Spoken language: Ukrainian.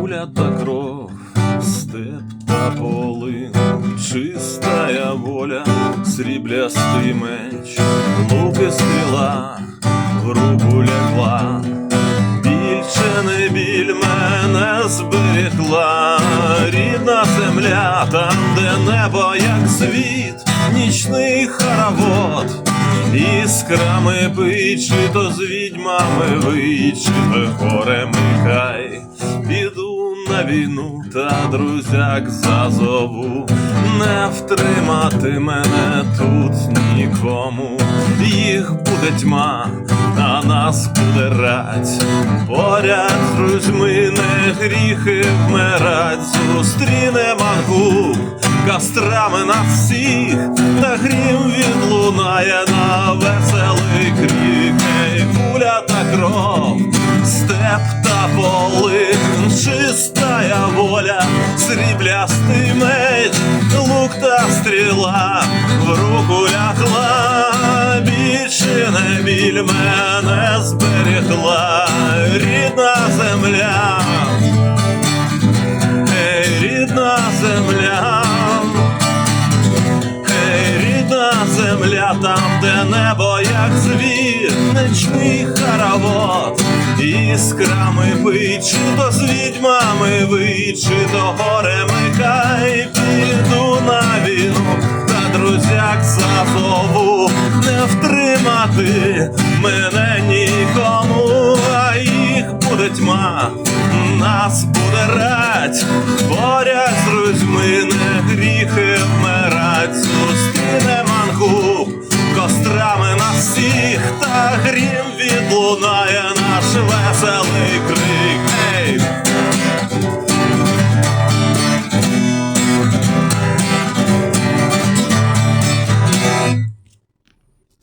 Куля та кров, степ та полин, чистая воля, сріблястий меч, лук і стріла, в руку лягла, більше не біль мене зберегла, рідна земля, там, де небо, як світ, нічний хоровод. Іскрами бий, чи то з відьмами вий, чи то горем хай піду війну та друзяк зазову, не втримати мене тут нікому, їх буде тьма, а нас буде рать, поряд з друзьми не гріхи вмирать, зустріне мангу кострами на всіх, та грім відлунає сріблястий меч, лук та стріла, в руку лягла, більше не біль мене зберегла, рідна земля. Земля, там, де небо, як звір, нічний хоровод, іскрами бий, чи то з відьмами вий, чи то гореми хай піду на війну, та друзяк зазову. Не втримати мене нікому, а їх буде тьма, нас буде рать, поряд з друзьми не гріхи всіх, та грім відлунає наш веселий крик.